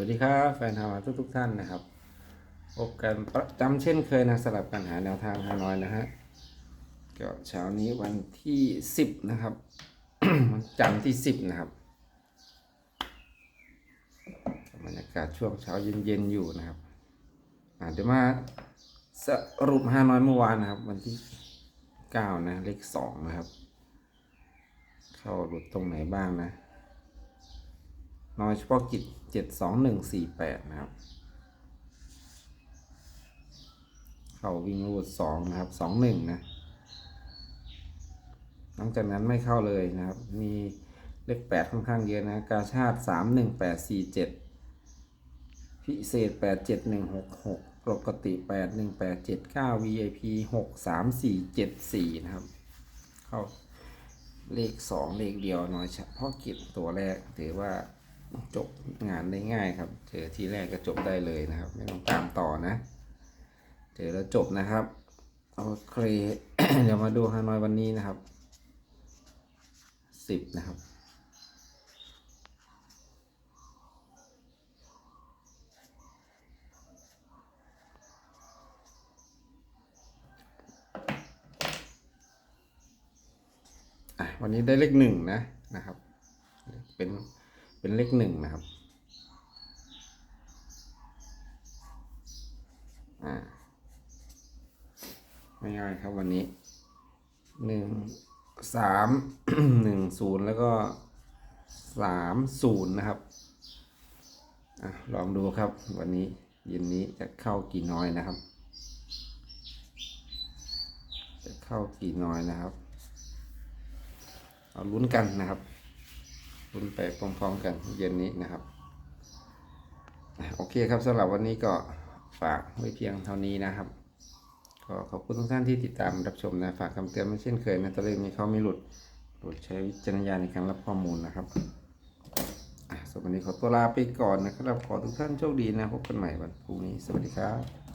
วัสดีครับแฟนทาวทุกทุกๆท่านนะครับพบกันประจำเช่นเคยนะสลับกันหาแนวทางฮานอยนะฮะก็เช้านี้วันที่สิบนะครับวันจันทร์ที่สิบนะครับบรรยากาศช่วงเช้าเย็นๆอยู่นะครับอะเดี๋ยวมาสรุปฮานอยเมื่อวานนะครับ วันที่เก้านะเลขสองนะครับ เข้าหลุดตรงไหนบ้างนะ น้อยเฉพาะกิจเจ็ดสองหนึ่งสี่แปดนะครับ เขาวิ่งรูดสองนะครับสองหนึ่งนะ หลังจากนั้นไม่เข้าเลยนะครับ มีเลขแปดค่อนข้างเยอะนะ กาชาติสามหนึ่งแปดสี่เจ็ดพิเศษแปดเจ็ดหนึ่งหกหกปกติแปดหนึ่งแปดเจ็ดเก้า VIP หกสามสี่เจ็ดสี่นะครับ เข้าเลขสองเลขเดียวน้อยเฉพาะกิจตัวแรกถือว่า จบงานได้ง่ายครับ เจอทีแรกก็จบได้เลยนะครับ ไม่ต้องตามต่อนะ เจอแล้วจบนะครับโอเคเดี๋ยวมาดูฮานอยวันนี้นะครับสิบนะครับวันนี้ได้เลขหนึ่งนะนะครับ เป็น เป็นเลขหนึ่งนะครับ อ่าไม่ง่ายครับวันนี้หนึ่งสามหนึ่งศูนย์แล้วก็สามศูนย์นะครับอะลองดูครับวันนี้เย็นนี้จะเข้ากี่น้อยนะครับ จะเข้ากี่น้อยนะครับ เอาลุ้นกันนะครับ ลุ้นไปพร้อม ๆ กันเย็นนี้นะครับ โอเคครับสำหรับวันนี้ก็ฝากไว้เพียงเท่านี้นะครับ ก็ขอบคุณทุกท่านที่ติดตามรับชมนะ ฝากคำเตือนไม่เช่นเคยนะตัวเลขมีเขาไม่หลุดโปรดใช้วิจารณญาณในการรับข้อมูลนะครับสำหรับวันนี้ขอตัวลาไปก่อนนะครับขอทุกท่านโชคดีนะพบกันใหม่วันพรุ่งนี้สวัสดีครับ